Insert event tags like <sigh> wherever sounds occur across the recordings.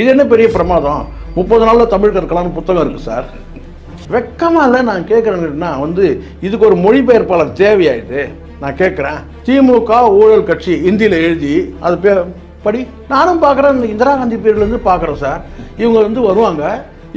இது என்ன பெரிய பிரமாதம்? முப்பது நாளில் தமிழ் கற்கலாம்னு புத்தகம் இருக்குது சார். வெக்கமாக இல்லை நான் கேட்குறேன்னா வந்து இதுக்கு ஒரு மொழிபெயர்ப்பாளர் தேவையாயிது நான் கேட்குறேன் திமுக ஊழல் கட்சி இந்தியில் எழுதி அது பே படி நானும் பார்க்குறேன் இந்த இந்திரா காந்தி பீரியட்லேருந்து பார்க்குறேன் சார். இவங்க வந்து வருவாங்க.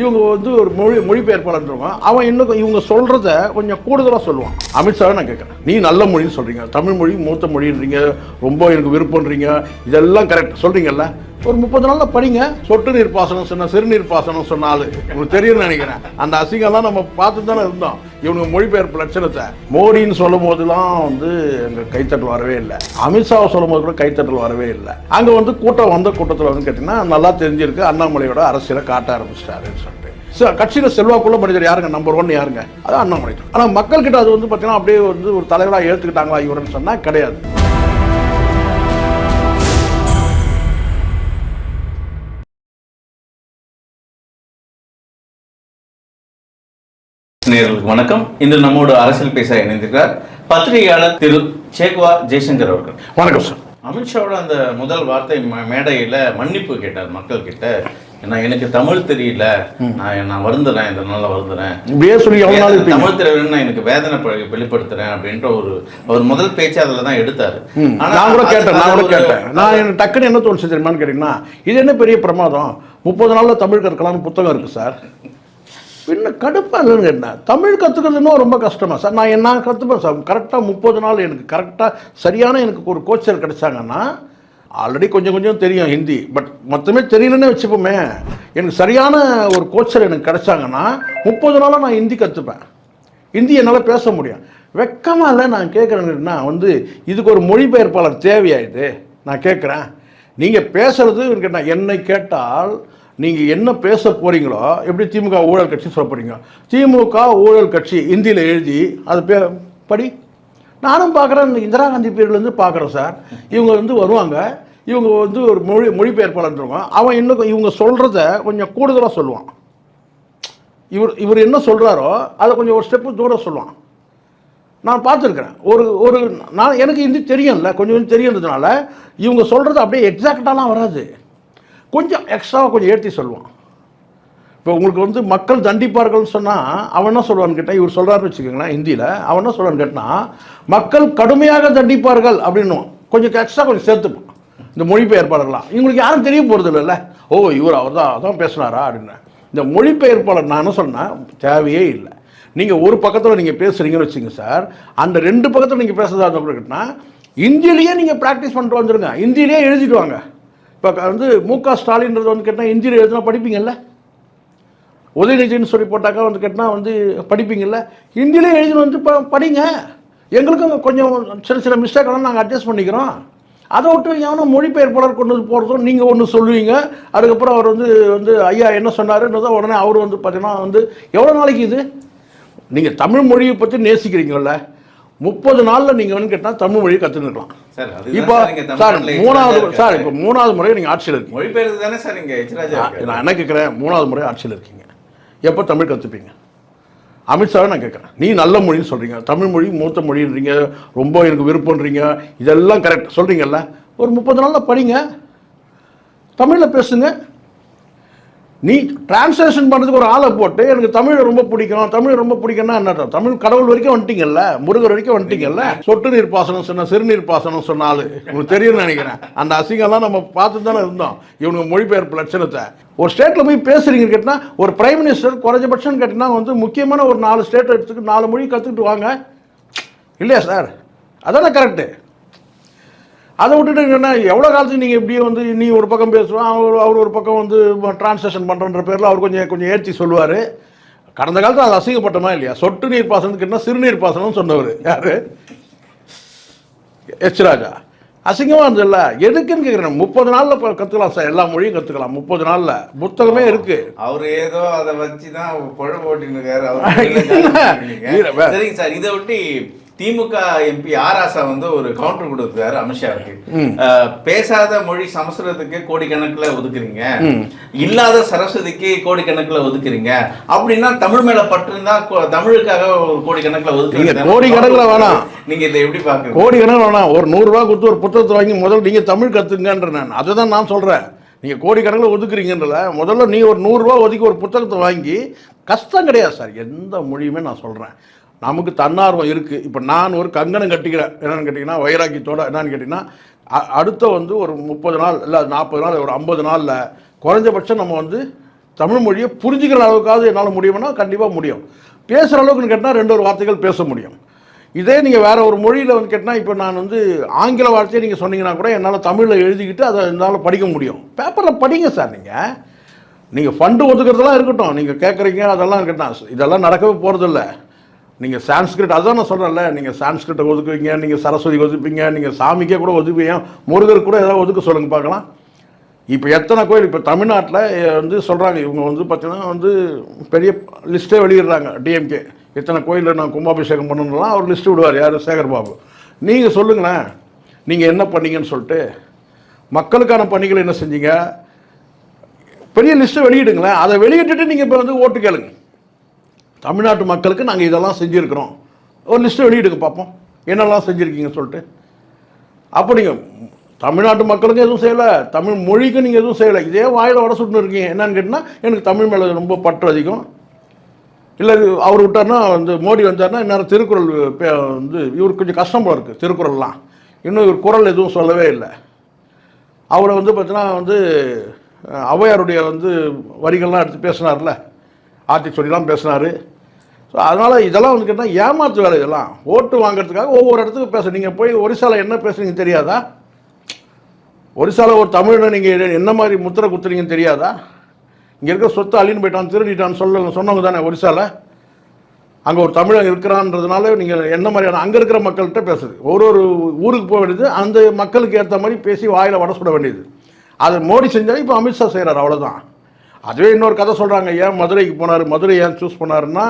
இவங்க வந்து ஒரு மொழி மொழிபெயர்ப்பாளர் இருப்பான் அவன் இன்னும் இவங்க சொல்கிறத கொஞ்சம் கூடுதலாக சொல்லுவான். அமித்ஷாவை நான் கேட்குறேன் நீ நல்ல மொழின்னு சொல்கிறீங்க தமிழ் மொழி மூத்த மொழின்றீங்க. ரொம்ப எனக்கு விருப்பம்ன்றீங்க. இதெல்லாம் கரெக்ட் சொல்கிறீங்கல்ல ஒரு முப்பது நாளில் படிங்க. சொட்டு நீர் பாசனம் சொன்ன சிறுநீர் பாசனம் சொன்னாலும் உங்களுக்கு தெரியும்னு நினைக்கிறேன். அந்த அசிங்கம்லாம் நம்ம பார்த்து தானே இருந்தோம். இவனுக்கு மொழிபெயர்ப்பு லட்சணத்தை. மோடின்னு சொல்லும் போதெல்லாம் வந்து அங்கே கைத்தட்டல் வரவே இல்லை. அமித்ஷாவை சொல்லும் போது கூட கைத்தட்டல் வரவே இல்லை. அங்கே வந்து கூட்டம் வந்த கூட்டத்தில் வந்து கேட்டிங்கன்னா நல்லா தெரிஞ்சிருக்கு. அண்ணாமலையோட அரசியலை காட்ட ஆரம்பிச்சிட்டாருன்னு சொல்லிட்டு. கட்சியில் செல்வாக்குள்ள மனிதர் யாருங்க? நம்பர் ஒன் யாருங்க? அது அண்ணாமலை ஆனால் மக்கள்கிட்ட அது வந்து பார்த்தீங்கன்னா அப்படியே வந்து ஒரு தலைவராக ஏற்றுக்கிட்டாங்களா இவருன்னு சொன்னால் கிடையாது. நேயர்களுக்கு வணக்கம். இன்று நம்மோடு அரசியல் பேச இணைந்திருக்கிறார் பத்திரிகையாளர் திரு சேக்வா ஜெய்சங்கர் அவர்கள். வணக்கம் சார் அமித்ஷாவோட அந்த முதல் வார்த்தை மேடையில மன்னிப்பு கேட்டார் மக்கள் கிட்ட ஏன்னா எனக்கு தமிழ் தெரியல. நான் நான் வருந்துறேன் இந்த நாள்ல வருந்துறேன். இப்படியே சொல்லி தமிழ் தெரியலன்னு நான் எனக்கு வேதனை வெளிப்படுத்துறேன் அப்படின்ற ஒரு அவர் முதல் பேச்சு அதுல தான் எடுத்தாரு. நான் கூட கேட்டேன் நான் கூட கேட்டேன். நான் எனக்கு டக்குன்னு என்ன தோணுச்சு தெரியுமான்னு கேட்டீங்கன்னா இது என்ன பெரிய பிரமாதம்? முப்பது நாள்ல தமிழ் கற்கலாம்னு புத்தகம் இருக்கு சார் என்ன கடுப்பாக இல்லைன்னு என்ன? தமிழ் கற்றுக்கிறதுன்னு ரொம்ப கஷ்டமா சார். நான் என்ன கற்றுப்பேன் சார்? கரெக்டாக முப்பது நாள் எனக்கு கரெக்டாக சரியான எனக்கு ஒரு கோச்சர் கிடைச்சாங்கன்னா ஆல்ரெடி கொஞ்சம் கொஞ்சம் தெரியும் ஹிந்தி. பட் மொத்தமே தெரியலன்னே வச்சுப்போமே. எனக்கு சரியான ஒரு கோச்சர் எனக்கு கிடைச்சாங்கன்னா முப்பது நாளாக நான் ஹிந்தி கற்றுப்பேன் ஹிந்தி என்னால் பேச முடியும். வெக்கமாக இல்லை நான் கேட்குறேன்னா வந்து இதுக்கு ஒரு மொழிபெயர்ப்பாளர் தேவையாயிது நான் கேட்குறேன் நீங்கள் பேசுகிறது கேட்டால் என்னை கேட்டால் நீங்கள் என்ன பேச போகிறீங்களோ எப்படி திமுக ஊழல் கட்சி சொல்ல போகிறீங்க திமுக ஊழல் கட்சி ஹிந்தியில் எழுதி அது பே படி. நானும் பார்க்குறேன் இந்திரா காந்தி பீரியட்லேருந்து பார்க்குறேன் சார். இவங்க வந்து வருவாங்க. இவங்க வந்து ஒரு மொழி மொழிபெயர்ப்பாளர் இருப்பான் அவன் இன்னும் இவங்க சொல்கிறத கொஞ்சம் கூடுதலாக சொல்லுவான். இவர் இவர் என்ன சொல்கிறாரோ அதை கொஞ்சம் ஒரு ஸ்டெப்பு தூரம் சொல்லுவான். நான் பார்த்துருக்குறேன். ஒரு ஒரு நான் எனக்கு ஹிந்தி தெரியும்ல கொஞ்சம் கொஞ்சம் தெரியுன்றதுனால இவங்க சொல்கிறது அப்படியே எக்ஸாக்டாலாம் வராது. கொஞ்சம் எக்ஸ்ட்ராவாக கொஞ்சம் ஏற்றி சொல்லுவான். இப்போ உங்களுக்கு வந்து மக்கள் தண்டிப்பார்கள்னு சொன்னால் அவன் என்ன சொல்லுவான்னு கேட்டால் இவர் சொல்கிறாருன்னு வச்சுக்கோங்களேன் ஹிந்தியில் அவன் என்ன சொல்கிறான்னு கேட்டால் மக்கள் கடுமையாக தண்டிப்பார்கள் அப்படின்னும் கொஞ்சம் எக்ஸ்ட்ரா கொஞ்சம் சேர்த்துப்பான். இந்த மொழிபெயர்ப்பாளர்லாம் இவங்களுக்கு யாரும் தெரிய போகிறது இல்லைல்ல. ஓ இவர் அவர் தான் அதான் பேசுனாரா அப்படின்னு. இந்த மொழிபெயர்ப்பாளர் நான் என்ன சொன்னேன் தேவையே இல்லை. நீங்கள் ஒரு பக்கத்தில் நீங்கள் பேசுகிறீங்கன்னு வச்சுங்க சார் அந்த ரெண்டு பக்கத்தில் நீங்கள் பேசுறதா இருந்தால் கூட கேட்டால் இந்தியிலேயே நீங்கள் ப்ராக்டிஸ் பண்ணிட்டு வந்துருங்க. இந்தியிலேயே எழுதிட்டு வாங்க. இப்போ வந்து மு க ஸ்டாலின்றது வந்து கேட்டால் இன்ஜினியர் எழுதினா படிப்பீங்கல்ல? உதயநிதினு சொல்லி போட்டாக்கா வந்து கேட்டால் வந்து படிப்பீங்கல்ல? ஹிந்திலே எழுதி வந்து இப்போ படிங்க. எங்களுக்கும் கொஞ்சம் சில சில மிஸ்டேக்கெல்லாம் நாங்கள் அட்ஜஸ்ட் பண்ணிக்கிறோம். அதை விட்டு எவனும் மொழிபெயர்ப்பாளர் கொண்டு வந்து போகிறதும் நீங்கள் ஒன்று சொல்லுவீங்க. அதுக்கப்புறம் அவர் வந்து வந்து ஐயா என்ன சொன்னாருன்றதை உடனே அவர் வந்து பார்த்தீங்கன்னா வந்து எவ்வளோ நாளைக்கு இது? நீங்கள் தமிழ் மொழியை பற்றி நேசிக்கிறீங்கல்ல? முப்பது நாளில் நீங்கள் வந்து கேட்டால் தமிழ் மொழியை கற்றுக்கலாம் இப்போ சார் மூணாவது சார். இப்போ மூணாவது முறை நீங்கள் ஆட்சியில் இருக்கீங்க. மொழிபெயர்ப்பு தானே சார் இருக்காரு. நான் என்ன கேட்குறேன் மூணாவது முறை ஆட்சியில் இருக்கீங்க. எப்போ தமிழ் கற்றுப்பீங்க அமித்ஷாவை நான் கேட்குறேன் நீ நல்ல மொழின்னு சொல்கிறீங்க தமிழ் மொழி மூத்த மொழின்றீங்க ரொம்ப எனக்கு விருப்பம்ன்றீங்க இதெல்லாம் கரெக்ட் சொல்கிறீங்கல்ல ஒரு முப்பது நாளில் படிங்க. தமிழில் பேசுங்க. நீ டிரான்ஸ்லேஷன் பண்ணுறதுக்கு ஒரு ஆளை போட்டு எனக்கு தமிழ் ரொம்ப பிடிக்கும் தமிழ் ரொம்ப பிடிக்கும்னா என்ன? தமிழ் கடவுள் வரைக்கும் வந்துட்டீங்கல்ல? முருகர் வரைக்கும் வந்துட்டீங்கல்ல? சொட்டு நீர் பாசனம் சொன்ன சிறுநீர் பாசனம் சொன்ன ஆளு. உங்களுக்கு தெரியும்னு நினைக்கிறேன். அந்த அசிங்கம்லாம் நம்ம பார்த்து தானே இருந்தோம். இவனுங்க மொழிபெயர்ப்பு லட்சணத்தை. ஒரு ஸ்டேட்டில் போய் பேசுறீங்கன்னு கேட்டால் ஒரு பிரைம் மினிஸ்டர் குறைஞ்சபட்சம் கேட்டிங்கன்னா வந்து முக்கியமான ஒரு நாலு ஸ்டேட் எடுத்துக்கு நாலு மொழி கற்றுக்கிட்டு வாங்க. இல்லையா சார் அதானே கரெக்டு அதை விட்டுட்டு என்ன எவ்வளோ காலத்துக்கு நீங்கள் இப்படியே வந்து நீ ஒரு பக்கம் பேசுவான் அவர் அவர் ஒரு பக்கம் வந்து டிரான்ஸ்லேஷன் பண்ணுறன்ற பேரில் அவர் கொஞ்சம் கொஞ்சம் ஏற்றி சொல்லுவார். கடந்த காலத்தில் அது அசிங்கப்பட்டமா இல்லையா? சொட்டு நீர் பாசனத்துக்கு என்ன சிறுநீர் பாசனம்னு சொன்னவர். யார்? எச் ராஜா. அசிங்கமாக இருந்ததுல்ல? எதுக்குன்னு கேட்குறேன் முப்பது நாளில் கற்றுக்கலாம் சார். எல்லா மொழியும் கற்றுக்கலாம் முப்பது நாளில். புத்தகமே இருக்குது அவர் ஏதோ அதை வச்சுதான் குழம்பு ஓட்டின்னு இருக்காரு. <laughs> இல்ல, அவர் சரிங்க சார். இதை ஒட்டி திமுக எம்பி ஆர் ஆசா வந்து ஒரு கவுண்டர் கொடுத்தாரு அமித்ஷாவுக்கு பேசாத மொழி சமஸ்கிருதத்துக்கு கோடிக்கணக்குல ஒதுக்குறீங்க. இல்லாத சரஸ்வதிக்கு கோடிக்கணக்குல ஒதுக்குறீங்க. அப்படின்னா தமிழ் மேல பற்று இருந்தா கோ- தமிழுக்காக ஒரு கோடிக்கணக்குல நீங்க ஒதுக்குறீங்க கோடிக்கணக்குல வேணாம். நீங்க இதை எப்படி பாக்குறீங்க கோடி கணக்கு வேணாம். ஒரு நூறுரூவா கொடுத்து ஒரு புத்தகத்தை வாங்கி முதல்ல நீங்கள் தமிழ் கற்றுங்கன்ற நான். அதை தான் நான் சொல்கிறேன் நீங்கள் கோடிக்கணக்கில் ஒதுக்குறீங்கன்றல முதல்ல நீ ஒரு நூறுரூவா ஒதுக்கி ஒரு புத்தகத்தை வாங்கி கஷ்டம் கிடையாது சார். எந்த மொழியுமே நான் சொல்கிறேன் நமக்கு தன்னார்வம் இருக்குது இப்போ நான் ஒரு கங்கணம் கட்டிக்கிறேன். என்னென்னு கேட்டிங்கன்னா வைராக்கியத்தோட என்னன்னு கேட்டிங்கன்னா அடுத்த வந்து ஒரு முப்பது நாள் இல்லை நாற்பது நாள் ஒரு ஐம்பது நாளில் குறைஞ்சபட்சம் நம்ம வந்து தமிழ் மொழியை புரிஞ்சுக்கிற அளவுக்காவது என்னால் முடியும்னா கண்டிப்பாக முடியும். பேசுகிற அளவுக்குன்னு கேட்டால் ரெண்டு ஒரு வார்த்தைகள் பேச முடியும். இதே நீங்கள் வேறு ஒரு மொழியில் வந்து கேட்டால் இப்போ நான் வந்து ஆங்கில வார்த்தையை நீங்கள் சொன்னீங்கன்னா கூட என்னால் தமிழில் எழுதிக்கிட்டு அதை என்னால் படிக்க முடியும். பேப்பரில் படிங்க சார் நீங்கள் நீங்கள் ஃபண்டு ஒதுக்கிறதெல்லாம் இருக்கட்டும். நீங்கள் கேட்குறீங்க அதெல்லாம் இருக்கட்டும். இதெல்லாம் நடக்கவே போகிறதில்ல நீங்கள் சான்ஸ்கிரிட் அதான் நான் சொல்கிறேன்ல நீங்கள் சான்ஸ்கிரிட்டை ஒதுக்குவீங்க நீங்கள் சரஸ்வதி ஒதுப்பீங்க நீங்கள் சாமிக்கே கூட ஒதுக்குவீங்க முருகர் கூட ஏதாவது ஒதுக்க சொல்லுங்கள் பார்க்கலாம். இப்போ எத்தனை கோயில் இப்போ தமிழ்நாட்டில் வந்து சொல்கிறாங்க இவங்க வந்து பார்த்தீங்கன்னா வந்து பெரிய லிஸ்ட்டே வெளியிடுறாங்க டிஎம்கே எத்தனை கோயிலில் நான் கும்பாபிஷேகம் பண்ணணும்லாம் அவர் லிஸ்ட்டு விடுவார் யார்? சேகர் பாபு நீங்கள் சொல்லுங்களேன் நீங்கள் என்ன பண்ணீங்கன்னு சொல்லிட்டு மக்களுக்கான பணிகள் என்ன செஞ்சீங்க? பெரிய லிஸ்ட்டை வெளியிடுங்களேன் அதை வெளியிட்டுட்டு நீங்கள் இப்போ வந்து ஓட்டு கேளுங்க. தமிழ்நாட்டு மக்களுக்கு நாங்கள் இதெல்லாம் செஞ்சுருக்கிறோம். ஒரு லிஸ்ட்டு வெளியிடுங்க பார்ப்போம். என்னெல்லாம் செஞ்சுருக்கீங்கன்னு சொல்லிட்டு. அப்போ நீங்கள் தமிழ்நாட்டு மக்களுக்கு எதுவும் செய்யலை தமிழ் மொழிக்கும் நீங்கள் எதுவும் செய்யலை. இதே வாயில் வட சுட்டுன்னு இருக்கீங்க. என்னன்னு கேட்டால் எனக்கு தமிழ் மேலே ரொம்ப பற்று அதிகம். இல்லை அவர் விட்டார்னா வந்து மோடி வந்தார்னா இந்நேரம் திருக்குறள் பே- வந்து இவருக்கு கொஞ்சம் கஷ்டம் போல இருக்குது திருக்குறள்லாம். இன்னும் இவர் குரல் எதுவும் சொல்லவே இல்லை. அவரை வந்து பார்த்தீங்கன்னா வந்து ஔவையாருடைய வந்து வரிகள்லாம் எடுத்து பேசினார்ல. ஆத்திச்சொடிலாம் பேசினார். அதனால் இதெல்லாம் வந்து கேட்டால் ஏமாற்று வேலை இதெல்லாம். ஓட்டு வாங்குறதுக்காக ஒவ்வொரு இடத்துக்கு பேச. நீங்கள் போய் ஒரிசாவில் என்ன பேசுறீங்க தெரியாதா? ஒரிசாவில் ஒரு தமிழனை நீங்கள் என்ன மாதிரி முத்திரை குத்துறீங்கன்னு தெரியாதா? இங்கே இருக்கிற சொத்தை அழின்னு போயிட்டான் திருடிட்டான்னு சொல்ல சொன்னவங்க தானே ஒரிசாவில் அங்கே ஒரு தமிழன் இருக்கிறான்றதுனால நீங்கள் என்ன மாதிரியான அங்கே இருக்கிற மக்கள்கிட்ட பேசுது. ஒரு ஒரு ஊருக்கு போக வேண்டியது அந்த மக்களுக்கு ஏற்ற மாதிரி பேசி வாயில் வட சுட வேண்டியது. அது மோடி செஞ்சாலும் இப்போ அமித்ஷா செய்கிறார் அவ்வளோதான் அதுவே இன்னொரு கதை சொல்கிறாங்க ஏன் மதுரைக்கு போனார் மதுரை ஏன் சூஸ் பண்ணாருன்னா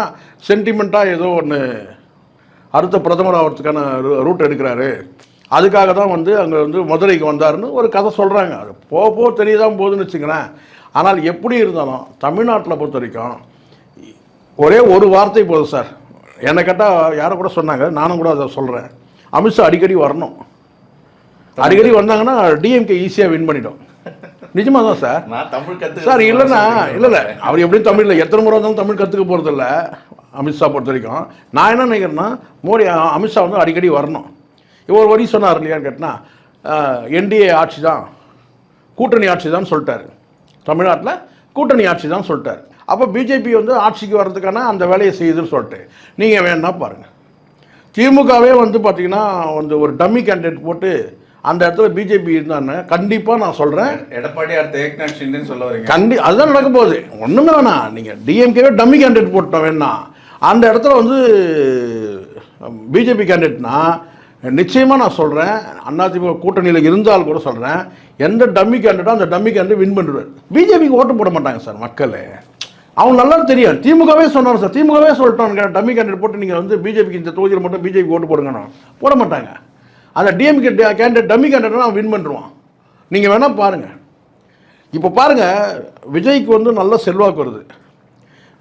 சென்டிமெண்ட்டாக ஏதோ ஒன்று அடுத்த பிரதமர் ஆகிறதுக்கான ரூ- ரூட் எடுக்கிறாரு. அதுக்காக தான் வந்து அங்கே வந்து மதுரைக்கு வந்தாருன்னு ஒரு கதை சொல்கிறாங்க அது போக போக தெரியதான் போகுதுன்னு வச்சுக்கிறேன். ஆனால் எப்படி இருந்தாலும் தமிழ்நாட்டில் பொறுத்த வரைக்கும் ஒரே ஒரு வார்த்தை போதும் சார். என்னை கேட்டால் யாரை கூட சொன்னாங்க நானும் கூட அதை சொல்கிறேன் அமித்ஷா அடிக்கடி வரணும். அடிக்கடி வந்தாங்கன்னா டிஎம்கே ஈஸியாக வின் பண்ணிவிடும் நிஜமாக தான் சார். நான் தமிழ் கத்து சார் இல்லைன்னா இல்லை இல்லை அவர் எப்படியும் தமிழில் எத்தனை முறை வந்தாலும் தமிழ் கற்றுக்க போகிறதில்ல அமித்ஷா பொறுத்த வரைக்கும் நான் என்ன நினைக்கிறேன்னா மோடி அமித்ஷா வந்து அடிக்கடி வரணும். இவர் வரி சொன்னார் இல்லையான்னு கேட்டினா என்டிஏ ஆட்சி தான் கூட்டணி ஆட்சி தான் சொல்லிட்டாரு. தமிழ்நாட்டில் கூட்டணி ஆட்சி தான் சொல்லிட்டாரு. அப்போ பிஜேபி வந்து ஆட்சிக்கு வர்றதுக்கான அந்த வேலையை செய்யுதுன்னு சொல்லிட்டு நீங்கள் வேணா பாருங்கள் திமுகவே வந்து பார்த்தீங்கன்னா வந்து ஒரு டம்மி கேண்டிடேட் போட்டு அந்த இடத்துல பிஜேபி இருந்தான்னு கண்டிப்பாக நான் சொல்கிறேன் எடப்பாடி அடுத்த ஏக்நாத் ஷிண்டேன்னு சொல்ல வரீங்க. கண்டி அதுதான் நடக்க போகுது. ஒன்றுமே வேணாம் நீங்கள் டிஎம்கேவே டம்மி கேண்டிடேட் போட்டோம் வேணா. அந்த இடத்துல வந்து பிஜேபி கேண்டிடேட்னா நிச்சயமாக நான் சொல்கிறேன் அதிமுக கூட்டணியில் இருந்தால் கூட சொல்கிறேன் எந்த டம்மி கேண்டிடேட்டோ அந்த டம்மி கேண்டிடேட் வின் பண்ணிடுவார் பிஜேபிக்கு ஓட்டு போட மாட்டாங்க சார் மக்கள். அவங்க நல்லா தெரியும். திமுகவே சொன்னார் சார். திமுகவே சொல்லிட்டோம் டம்மி கேண்டிடேட் போட்டு நீங்கள் வந்து பிஜேபிக்கு இந்த தொகுதியில் மட்டும் பிஜேபி ஓட்டு போடுங்கன்னு போட மாட்டாங்க. அந்த டிஎம்கே கேண்டிடேட் டம்மி கேண்டிடேட் அவன் வின் பண்ணிடுவான் நீங்கள் வேணால் பாருங்கள் இப்போ பாருங்கள் விஜய்க்கு வந்து நல்ல செல்வாக்கு வருது.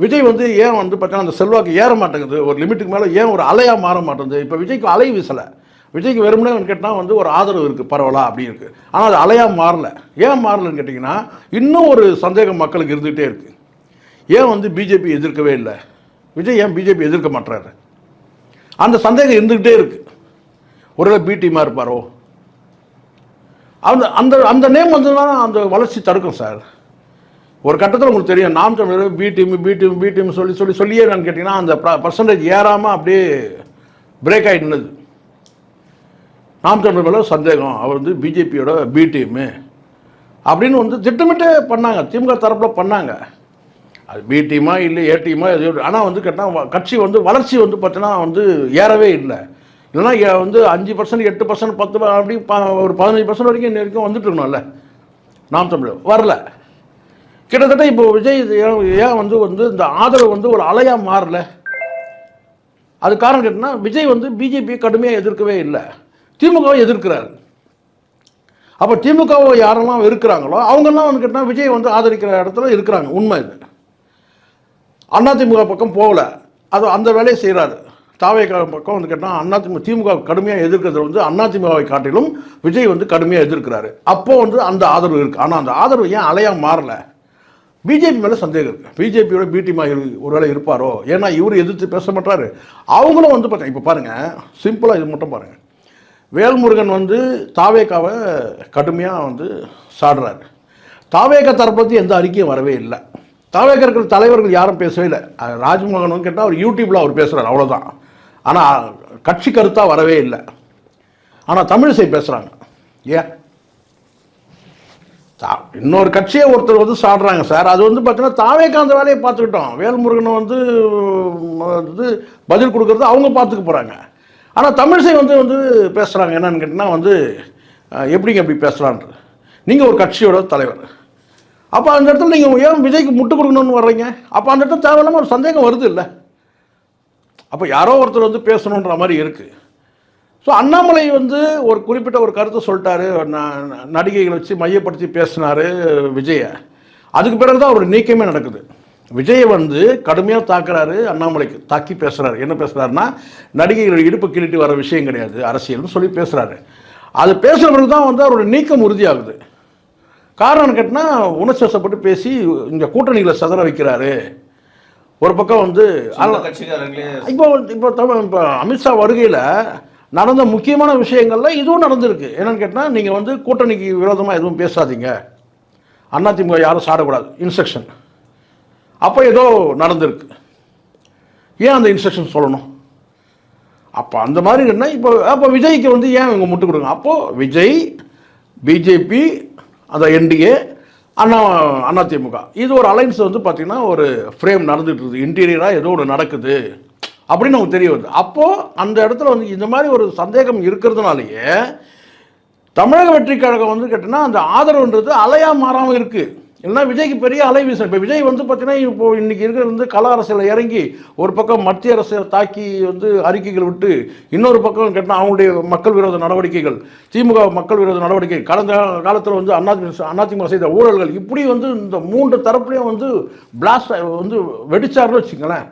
விஜய் வந்து ஏன் வந்து பார்த்தீங்கன்னா அந்த செல்வாக்கு ஏற மாட்டேங்குது. ஒரு லிமிட்டுக்கு மேலே ஏன் ஒரு அலையாக மாற மாட்டேங்குது? இப்போ விஜய்க்கு அலை வீசலை. விஜய்க்கு வெறுமனே கேட்டால் வந்து ஒரு ஆதரவு இருக்குது பரவலா அப்படி இருக்குது ஆனால் அது அலையாக மாறல. ஏன் மாறலன்னு கேட்டிங்கன்னா இன்னும் ஒரு சந்தேகம் மக்களுக்கு இருந்துகிட்டே இருக்குது ஏன் வந்து பிஜேபி எதிர்க்கவே இல்லை? விஜய் ஏன் பிஜேபி எதிர்க்க மாட்டுறாரு அந்த சந்தேகம் இருந்துக்கிட்டே இருக்குது ஒருவேளை பி டீமாக இருப்பாரோ? அந்த அந்த அந்த நேம் வந்து தான் அந்த வளர்ச்சி தடுக்கும் சார் ஒரு கட்டத்தில் உங்களுக்கு தெரியும் Naam Tamilar B team B team B team சொல்லி சொல்லி சொல்லியே நான் கேட்டிங்கன்னா அந்த பர்சன்டேஜ் ஏறாமல் அப்படியே பிரேக் ஆகிட்டு நின்னுது. நாம் தமிழர் மேலே சந்தேகம். அவர் வந்து பிஜேபியோட பி டீமு அப்படின்னு வந்து திட்டமிட்டே பண்ணாங்க. திமுக தரப்பில் பண்ணாங்க. அது பி டீமா இல்லை ஏ டீமா எது ஆனால் வந்து கேட்டால் கட்சி வந்து வளர்ச்சி வந்து பார்த்தீங்கன்னா வந்து ஏறவே இல்லை. இல்லைன்னா வந்து அஞ்சு பர்சன்ட் எட்டு பர்சன்ட் பத்து அப்படி ஒரு பதினஞ்சு பர்சன்ட் வரைக்கும் இன்ன வரைக்கும் வந்துட்டு இருக்கணும்ல. நாம் தமிழ் வரல. கிட்டத்தட்ட இப்போ விஜய் ஏன் வந்து வந்து இந்த ஆதரவு வந்து ஒரு அலையாக மாறல? அது காரணம் கேட்டால் விஜய் வந்து பிஜேபியை கடுமையாக எதிர்க்கவே இல்லை. திமுகவை எதிர்க்கிறாரு. அப்போ திமுகவை யாரெல்லாம் இருக்கிறாங்களோ அவங்கெல்லாம் வந்து கேட்டால் விஜய் வந்து ஆதரிக்கிற இடத்துல இருக்கிறாங்க. உண்மை இது. அதிமுக பக்கம் போகல. அது அந்த வேலையை செய்கிறாரு தாவேக்கா பக்கம் வந்து கேட்டால் அண்ணாதிமுக திமுக கடுமையாக எதிர்க்கிறது வந்து அதிமுகவை காட்டிலும் விஜய் வந்து கடுமையாக எதிர்க்கிறாரு. அப்போ வந்து அந்த ஆதரவு இருக்குது ஆனால் அந்த ஆதரவு ஏன் அலையாக மாறல? பிஜேபி மேலே சந்தேகம் இருக்குது பிஜேபியோட பிடிமா ஒருவேளை இருப்பாரோ? ஏன்னா இவர் எதிர்த்து பேச மாட்டாரு. அவங்களும் வந்து பார்த்தா இப்போ பாருங்கள் சிம்பிளாக இது மட்டும் பாருங்கள் வேல்முருகன் வந்து தாவேக்காவை கடுமையாக வந்து சாடுறாரு. தாவேக்கா தரப்பத்தி எந்த அறிக்கையும் வரவே இல்லை. தாவேக்கா இருக்கிற தலைவர்கள் யாரும் பேசவே இல்லை. ராஜ்மோகன் கேட்டால் அவர் யூடியூப்பில் அவர் பேசுகிறார் அவ்வளோதான் ஆனால் கட்சி கருத்தாக வரவே இல்லை. ஆனால் தமிழிசை பேசுகிறாங்க ஏன்? இன்னொரு கட்சியை ஒருத்தர் வந்து சாடுறாங்க சார். அது வந்து பார்த்தீங்கன்னா தாவேக்கா அந்த வேலையை பார்த்துக்கிட்டோம். வேல்முருகனை வந்து இது பதில் கொடுக்கறது அவங்க பார்த்துக்க போகிறாங்க ஆனால் தமிழிசை வந்து வந்து பேசுகிறாங்க என்னன்னு கேட்டிங்கன்னா வந்து எப்படிங்க எப்படி பேசலான்றது நீங்கள் ஒரு கட்சியோட தலைவர். அப்போ அந்த இடத்துல நீங்கள் ஏன் விஜய்க்கு முட்டு கொடுக்கணும்னு வர்றீங்க? அப்போ அந்த இடத்துல தேவையில்லாமல் ஒரு சந்தேகம் வருது இல்லை? அப்போ யாரோ ஒருத்தர் வந்து பேசணுன்ற மாதிரி இருக்குது ஸோ அண்ணாமலை வந்து ஒரு குறிப்பிட்ட ஒரு கருத்தை சொல்லிட்டாரு. ந- ந- நடிகைகளை வச்சு மையப்படுத்தி பேசினார் விஜயை. அதுக்கு பிறகு தான் ஒரு நீக்கமே நடக்குது. விஜயை வந்து கடுமையாக தாக்குறாரு அண்ணாமலைக்கு. தாக்கி பேசுகிறாரு என்ன பேசுகிறாருன்னா நடிகைகள் இடுப்பு கிள்ளிட்டு வர விஷயம் கிடையாது. அரசியல்னு சொல்லி பேசுகிறாரு அது பேசுகிற பிறகு தான் வந்து அவரோட நீக்கம் உறுதியாகுது. காரணம் கேட்டினா உணர்ச்சிவசப்பட்டு பேசி இந்த கூட்டணிகளை சதற வைக்கிறாரு. ஒரு பக்கம் வந்து இப்போ இப்போ தமிழ் இப்போ அமித்ஷா வருகையில் நடந்த முக்கியமான விஷயங்கள்ல இதுவும் நடந்திருக்கு. என்னன்னு கேட்டால் நீங்கள் வந்து கூட்டணிக்கு விரோதமாக எதுவும் பேசாதீங்க. அதிமுக யாரும் சாடக்கூடாது. இன்ஸ்ட்ரக்ஷன் அப்போ ஏதோ நடந்திருக்கு. ஏன் அந்த இன்ஸ்ட்ரக்ஷன் சொல்லணும்? அப்போ அந்த மாதிரி என்ன? இப்போ அப்போ விஜய்க்கு வந்து ஏன் இவங்க முட்டு கொடுங்க அப்போது விஜய் பிஜேபி அந்த என்டிஏ அண்ணா அண்ணா திமுக. இது ஒரு அலைன்ஸ் வந்து பார்த்திங்கன்னா ஒரு ஃப்ரேம் நடந்துட்டு இருக்குது. இன்டீரியராக ஏதோ ஒன்று நடக்குது. அப்படின்னு நமக்கு தெரிய வருது. அப்போது அந்த இடத்துல வந்து இந்த மாதிரி ஒரு சந்தேகம் இருக்கிறதுனாலேயே தமிழக வெற்றி கழகம் வந்து கேட்டிங்கன்னா அந்த ஆதரவுன்றது அலையாக மாறாமல் இருக்குது இல்லைன்னா விஜய்க்கு பெரிய அலை வீசம் இப்போ விஜய் வந்து பார்த்தீங்கன்னா இப்போ இன்னைக்கு இருக்கிற வந்து கலா அரசியல் இறங்கி ஒரு பக்கம் மத்திய அரசை தாக்கி வந்து அறிக்கைகள் விட்டு இன்னொரு பக்கம் கேட்டால் அவங்களுடைய மக்கள் விரோத நடவடிக்கைகள் திமுக மக்கள் விரோத நடவடிக்கை கடந்த காலத்தில் வந்து அண்ணா அதிமுக செய்த ஊழல்கள் இப்படி வந்து இந்த மூன்று தரப்புலையும் வந்து பிளாஸ்ட் வந்து வெடிச்சாருன்னு வச்சுங்களேன்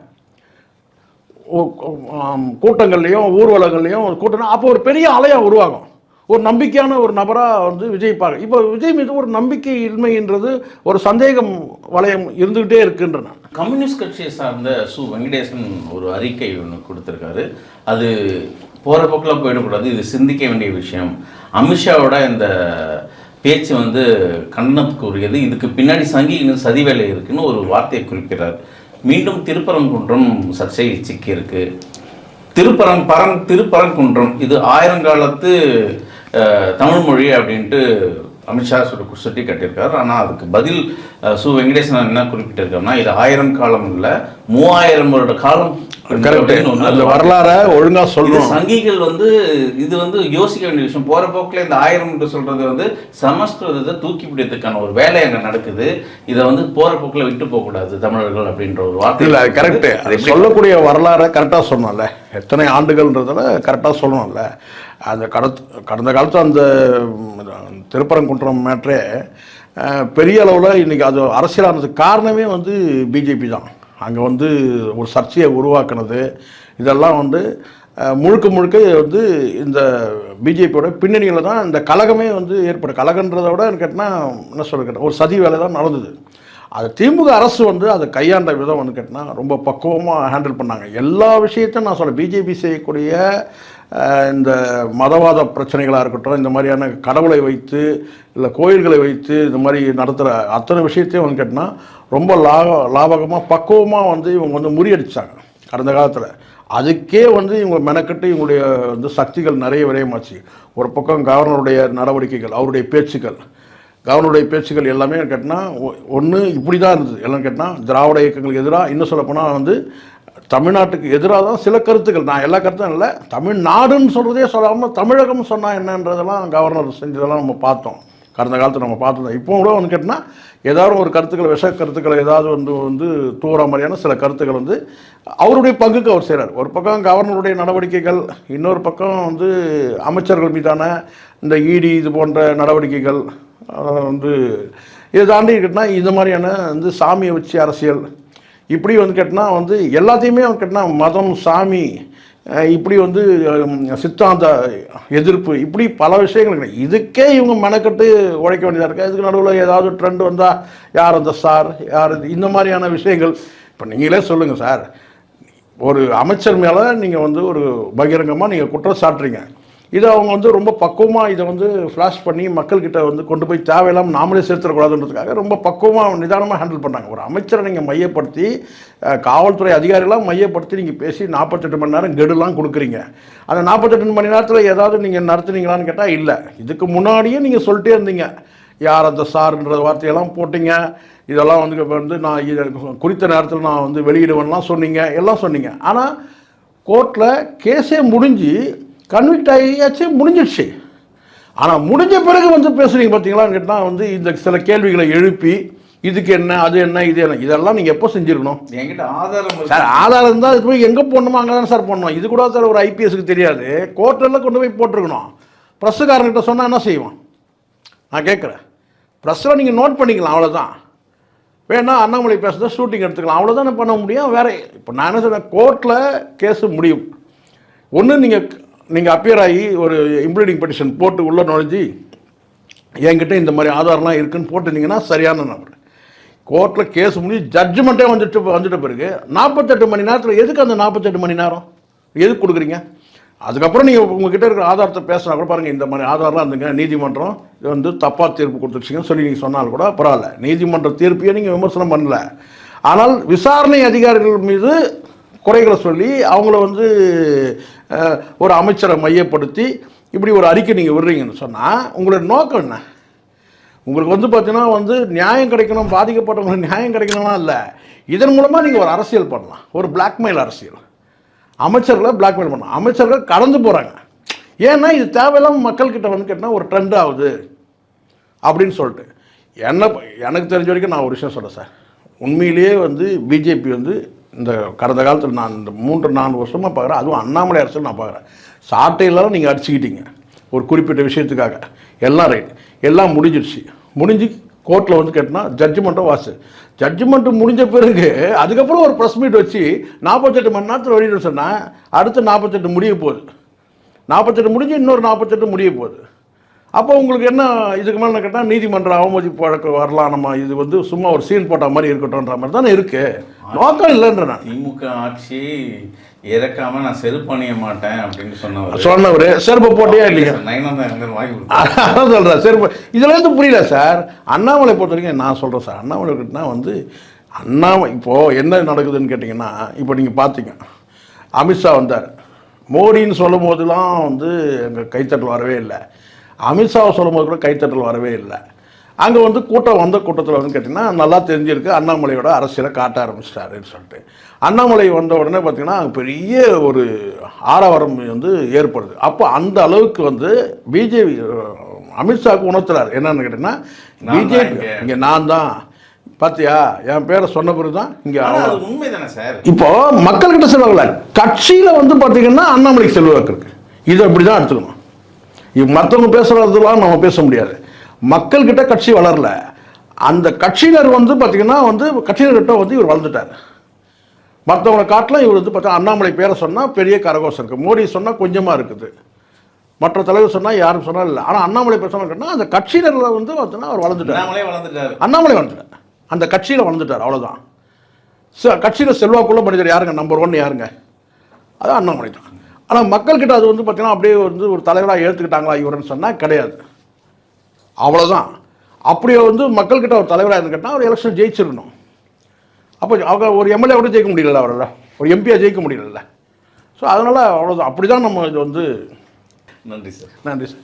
கூட்டங்கள்லையும் ஊர்வலங்கள்லையும் கூட்டம் அப்போ ஒரு பெரிய அலையாக உருவாகும். ஒரு நம்பிக்கையான ஒரு நபராக வந்து விஜய் பார்க்க இப்போ விஜய் மீது ஒரு நம்பிக்கை இன்மைன்றது ஒரு சந்தேகம் வளையம் இருந்துகிட்டே இருக்குன்றன. கம்யூனிஸ்ட் கட்சியை சார்ந்த சு வெங்கடேசன் ஒரு அறிக்கை ஒன்று கொடுத்துருக்காரு. அது போகிற போக்கில் போயிடக்கூடாது. இது சிந்திக்க வேண்டிய விஷயம். அமித்ஷாவோட இந்த பேச்சு வந்து கண்டனத்துக்குரியது. இதுக்கு பின்னாடி சங்கின்னு சதி வேலை இருக்குன்னு ஒரு வார்த்தையை குறிப்பிட்டார் மீண்டும் திருப்பரங்குன்றம் சர்ச்சை சிக்கியிருக்கு. திருப்பரம் பரம் திருப்பரங்குன்றம். இது ஆயிரங்காலத்து தமிழ் மொழி அப்படின்ட்டு அமித்ஷா சுட்டி சுட்டி காட்டியிருக்காரு. ஆனால் அதுக்கு பதில் சு வெங்கடேசன் என்ன குறிப்பிட்டிருக்காருன்னா இது ஆயிரம் காலம் இல்லை மூவாயிரம் வருட காலம் அந்த வரலாறை ஒழுங்காக இது சொல்லணும். சங்கிகள் வந்து இது வந்து யோசிக்க வேண்டிய விஷயம். போற போக்குல இந்த ஆயிரம் என்று சொல்றது வந்து சமஸ்கிருதத்தை தூக்கி பிடிக்கிறதுக்கான ஒரு வேலை அங்க நடக்குது. இதை வந்து போற போக்குல விட்டு போக கூடாது தமிழர்கள் அப்படின்ற ஒரு வார்த்தை. இல்லை கரெக்டு அது சொல்லக்கூடிய வரலாறை கரெக்டாக சொல்லணும்ல எத்தனை ஆண்டுகள்ன்றதில் கரெக்டாக சொல்லணும்ல அந்த கடத் கடந்த காலத்து அந்த திருப்பரங்குன்றம் மேட்ரே பெரிய அளவில் இன்றைக்கி அது அரசியலானதுக்கு காரணமே வந்து பிஜேபி தான். அங்கே வந்து ஒரு சர்ச்சையை உருவாக்குனது. இதெல்லாம் வந்து முழுக்க முழுக்க வந்து இந்த பிஜேபியோட பின்னணியில் தான் இந்த கழகமே வந்து ஏற்படும். கழகன்றதை விட கேட்டால் என்ன சொல்ல ஒரு சதி வேலை தான் நடந்தது. அது திமுக அரசு வந்து அதை கையாண்ட விதம் வந்து கேட்டினா ரொம்ப பக்குவமாக ஹேண்டில் பண்ணாங்க. எல்லா விஷயத்தையும் நான் சொல்கிறேன் பிஜேபி செய்யக்கூடிய இந்த மதவாத பிரச்சனைகளாக இருக்கட்டும் இந்த மாதிரியான கடவுளை வைத்து இல்லை கோயில்களை வைத்து இந்த மாதிரி நடத்துகிற அத்தனை விஷயத்தையும் வந்து கேட்டினா ரொம்ப லாப லாபகமாக பக்குவமாக வந்து இவங்க வந்து முறியடிச்சாங்க கடந்த காலத்தில். அதுக்கே வந்து இவங்க மெனக்கட்டு இவங்களுடைய வந்து சக்திகள் நிறைய விரயமாச்சு. ஒரு பக்கம் கவர்னருடைய நடவடிக்கைகள் அவருடைய பேச்சுக்கள். கவர்னருடைய பேச்சுக்கள் எல்லாமே கேட்டால் ஒன்று இப்படி தான் இருந்தது. எல்லாம் கேட்டால் திராவிட இயக்கங்களுக்கு எதிராக இன்னும் சொல்லப்போனால் வந்து தமிழ்நாட்டுக்கு எதிராக தான் சில கருத்துக்கள். நான் எல்லா கருத்தும் இல்லை. தமிழ்நாடுன்னு சொல்கிறதே சொல்லாமல் தமிழகம் சொன்னால் என்னன்றதெல்லாம் கவர்னர் செஞ்சதெல்லாம் நம்ம பார்த்தோம். கடந்த காலத்தில் நம்ம பார்த்தோம் இப்போ கூட வந்து கேட்டால் ஏதாவது ஒரு கருத்துக்கள் விஷ கருத்துக்களை ஏதாவது வந்து வந்து தூர மாதிரியான சில கருத்துக்கள் வந்து அவருடைய பங்குக்கு அவர் செய்கிறார் ஒரு பக்கம் கவர்னருடைய நடவடிக்கைகள் இன்னொரு பக்கம் வந்து அமைச்சர்கள் மீதான இந்த இடி இது போன்ற நடவடிக்கைகள் வந்து இதை தாண்டி இருக்கட்டினா இந்த மாதிரியான வந்து சாமியை வச்சு அரசியல் இப்படி வந்து கேட்டால் வந்து எல்லாத்தையுமே வந்து கேட்டால் மதம் சாமி இப்படி வந்து சித்தாந்த எதிர்ப்பு இப்படி பல விஷயங்கள் இருக்கு. இதுக்கே இவங்க மெனக்கட்டு உழைக்க வேண்டியதாக இருக்குது இதுக்கு நடுவில் ஏதாவது ட்ரெண்ட் வந்தால் யார் அந்த சார் யார் இந்த மாதிரியான விஷயங்கள். இப்போ நீங்களே சொல்லுங்கள் சார். ஒரு அமைச்சர் மேலே நீங்கள் வந்து ஒரு பகிரங்கமாக நீங்கள் குற்றம் சாட்டுறீங்க இதை அவங்க வந்து ரொம்ப பக்குவமாக இதை வந்து ஃப்ளாஷ் பண்ணி மக்கள்கிட்ட வந்து கொண்டு போய் தேவையில்லாமல் நாமளே சேர்த்துடக்கூடாதுன்றதுக்காக ரொம்ப பக்குவமாக நிதானமாக ஹேண்டில் பண்ணாங்க. ஒரு அமைச்சரை நீங்கள் மையப்படுத்தி காவல்துறை அதிகாரிலாம் மையப்படுத்தி நீங்கள் பேசி நாற்பத்தெட்டு மணி நேரம் கெடுலாம் கொடுக்குறீங்க. அந்த நாற்பத்தெட்டு மணி நேரத்தில் ஏதாவது நீங்கள் நடத்துனீங்களான்னு கேட்டால் இல்லை. இதுக்கு முன்னாடியே நீங்கள் சொல்லிட்டே இருந்தீங்க. யார் அந்த சார்ன்ற வார்த்தையெல்லாம் போட்டிங்க. இதெல்லாம் வந்து வந்து நான் இது குறித்த நேரத்தில் நான் வந்து வெளியிடுவேன்லாம் சொன்னீங்க. எல்லாம் சொன்னீங்க. ஆனால் கோர்ட்டில் கேஸே முடிஞ்சு கன்விக்ட் ஆகியாச்சு முடிஞ்சிடுச்சு. ஆனால் முடிஞ்ச பிறகு வந்து பேசுகிறீங்க பார்த்தீங்களான்னு கேட்டால் வந்து இந்த சில கேள்விகளை எழுப்பி இதுக்கு என்ன அது என்ன இது என்ன இதெல்லாம் நீங்கள் எப்போ செஞ்சுருக்கணும்? என்கிட்ட ஆதாரம். சார் ஆதாரம் இருந்தால் இது போய் எங்கே போடணுமோ அங்கே தான் சார் போடணும். இது கூட சார் ஒரு ஐபிஎஸ்க்கு தெரியாது. கோர்ட்டில் கொண்டு போய் போட்டிருக்கணும். ப்ரெஸ்ஸுக்காரங்கிட்ட சொன்னால் என்ன செய்வோம் நான் கேட்குறேன். ப்ரெஸ்ஸில் நீங்கள் நோட் பண்ணிக்கலாம் அவ்வளோதான் வேணா அண்ணாமலை பேசுகிறத ஷூட்டிங் எடுத்துக்கலாம். அவ்வளோதானே பண்ண முடியும். வேற இப்போ நான் என்ன சொல்றேன்? கோர்ட்டில் கேஸு முடியும். ஒன்று நீங்கள் நீங்கள் அப்பியர் ஆகி ஒரு இம்ப்ளீடிங் பெட்டிஷன் போட்டு உள்ளே நுழைஞ்சி என்கிட்ட இந்த மாதிரி ஆதாரம்லாம் இருக்குன்னு போட்டிருந்தீங்கன்னா சரியான நபர். கோர்ட்டில் கேஸ் முடிஞ்சு ஜட்ஜ்மெண்ட்டே வந்துட்டு வந்துட்ட பிறகு நாற்பத்தெட்டு மணி நேரத்தில் எதுக்கு அந்த நாற்பத்தெட்டு மணி நேரம்? எதுக்கு கொடுக்குறீங்க? அதுக்கப்புறம் நீங்கள் உங்ககிட்ட இருக்கிற ஆதாரத்தை பேசினா கூட பாருங்கள் இந்த மாதிரி ஆதாரம்லாம் இருந்துங்க நீதிமன்றம் இது வந்து தப்பாக தீர்ப்பு கொடுத்துருச்சிங்கன்னு சொல்லி நீங்கள் சொன்னால் கூட பரவாயில்ல. நீதிமன்ற தீர்ப்பையே நீங்கள் விமர்சனம் பண்ணல. ஆனால் விசாரணை அதிகாரிகள் மீது குறைகளை சொல்லி அவங்கள வந்து ஒரு அமைச்சரை மையப்படுத்தி இப்படி ஒரு அறிக்கை நீங்கள் விடுறீங்கன்னு சொன்னால் உங்களோட நோக்கம் என்ன? உங்களுக்கு வந்து பார்த்தீங்கன்னா வந்து நியாயம் கிடைக்கணும் பாதிக்கப்பட்டவங்களுக்கு நியாயம் கிடைக்கணும்னா இல்லை. இதன் மூலமாக நீங்கள் ஒரு அரசியல் பண்ணலாம். ஒரு பிளாக்மெயில் அரசியல். அமைச்சர்களை பிளாக்மெயில் பண்ணலாம். அமைச்சர்கள் கடந்து போகிறாங்க ஏன்னா இது தேவையில்லாமல் மக்கள்கிட்ட வந்து கேட்டால் ஒரு ட்ரெண்ட் ஆகுது. அப்படின்னு சொல்லிட்டு. என்ன எனக்கு தெரிஞ்ச வரைக்கும் நான் ஒரு விஷயம் சொல்கிறேன் சார். உண்மையிலேயே வந்து பிஜேபி வந்து இந்த கடந்த காலத்தில் நான் இந்த மூன்று நான்கு வருஷமாக பார்க்குறேன். அதுவும் அண்ணாமலை அரசியல் நான் பார்க்குறேன். சாட்டையெல்லாம் நீங்கள் அடிச்சுக்கிட்டீங்க. ஒரு குறிப்பிட்ட விஷயத்துக்காக. எல்லாம் ரைட் எல்லாம் முடிஞ்சிடுச்சு முடிஞ்சு கோர்ட்டில் வந்து கேட்டால் ஜட்ஜ்மெண்ட்டும் வாசு. ஜட்ஜ்மெண்ட்டு முடிஞ்ச பிறகு அதுக்கப்புறம் ஒரு ப்ரெஸ் மீட் வச்சு நாற்பத்தெட்டு மணி நேரத்தில் வெளியிட சொன்னால் அடுத்து நாற்பத்தெட்டு முடிய போகுது. நாற்பத்தெட்டு முடிஞ்சு இன்னொரு நாற்பத்தெட்டு முடிய போகுது. அப்போ உங்களுக்கு என்ன இதுக்கு மேலே கேட்டால் நீதிமன்ற அவமதிப்பு வழக்கு வரலாம் நம்ம இது வந்து சும்மா ஒரு சீன் போட்ட மாதிரி இருக்கட்டும்ன்ற மாதிரி தானே இருக்குது நோக்கம் இல்லைன்ற நான். திமுக ஆட்சி இறக்காம நான் செருப்பணிய மாட்டேன் அப்படின்னு சொன்னவர். சொன்னவர் செருப்பு போட்டியா இல்லையா. அதான் சொல்கிறேன் சரி இதுல இருந்து புரியல சார். அண்ணாமலை பொறுத்த வரைக்கும் நான் சொல்கிறேன் சார். அண்ணாமலை கிட்டனா வந்து அண்ணாமலை இப்போது என்ன நடக்குதுன்னு கேட்டிங்கன்னா இப்போ நீங்கள் பார்த்தீங்க அமித்ஷா வந்தார். மோடின்னு சொல்லும் போதெல்லாம் வந்து எங்கள் கைத்தட்டல் வரவே இல்லை. அமித்ஷாவை சொல்லும் போது கூட கைத்தட்டல் வரவே இல்லை. அங்கே வந்து கூட்டம் வந்த கூட்டத்தில் வந்து கேட்டிங்கன்னா நல்லா தெரிஞ்சிருக்கு. அண்ணாமலையோட அரசியலை காட்ட ஆரம்பிச்சிட்டாருன்னு சொல்லிட்டு. அண்ணாமலை வந்த உடனே பார்த்தீங்கன்னா பெரிய ஒரு ஆரவாரம் வந்து ஏற்படுது. அப்போ அந்த அளவுக்கு வந்து பிஜேபி அமித்ஷாவுக்கு உணர்த்துறாரு. என்னன்னு கேட்டிங்கன்னா தான் பிஜேபி இங்க. நான் தான். பார்த்தியா என் பேரை சொன்ன பிறகு தான் இங்கே உண்மைதானே சார்? இப்போ மக்கள்கிட்ட செல்வாங்கல்ல கட்சியில் வந்து பார்த்தீங்கன்னா அண்ணாமலைக்கு செல்வாக்கு இருக்கு. இதை அப்படி தான் எடுத்துக்கணும் மற்றவங்க பேசுகிறதுலாம் நம்ம பேச முடியாது. மக்கள்கிட்ட கட்சி வளரல. அந்த கட்சியினர் வந்து பார்த்தீங்கன்னா வந்து கட்சியினர்கிட்ட வந்து இவர் வளர்ந்துட்டார். மற்றவங்களை காட்டிலும் இவர் வந்து பார்த்தா அண்ணாமலை பேரை சொன்னால் பெரிய கரகோஷம் இருக்குது மோடி சொன்னால் கொஞ்சமாக இருக்குது. மற்ற தலைவர் சொன்னால் யாரும் சொன்னால் இல்லை. ஆனால் அண்ணாமலை பேர் சொன்னா அந்த கட்சியினரில் வந்து பார்த்தீங்கன்னா அவர் வளர்ந்துட்டார். அண்ணாமலே வளர்ந்துட்டாரு. அந்த கட்சியில் வளர்ந்துட்டார் அவ்வளோதான் ச கட்சியில் செல்வாக்குள்ள மனிதர் யாருங்க? நம்பர் ஒன் யாருங்க? அது அண்ணாமலை தான். ஆனால் மக்கள்கிட்ட அது வந்து பார்த்தீங்கன்னா அப்படியே வந்து ஒரு தலைவராக ஏற்றுக்கிட்டாங்களா இவருன்னு சொன்னால் கிடையாது. அவ்வளோதான் அப்படியே வந்து மக்கள்கிட்ட ஒரு தலைவராக இருந்து கேட்டால் அவர் எலெக்ஷன் ஜெயிச்சிருக்கணும். அப்போ அவங்க ஒரு எம்எல்ஏ கூட ஜெயிக்க முடியல அவரால். ஒரு எம்பியாக ஜெயிக்க முடியல ஸோ அதனால் அவ்வளோதான் அப்படி தான் நம்ம இது வந்து நன்றி சார் நன்றி சார்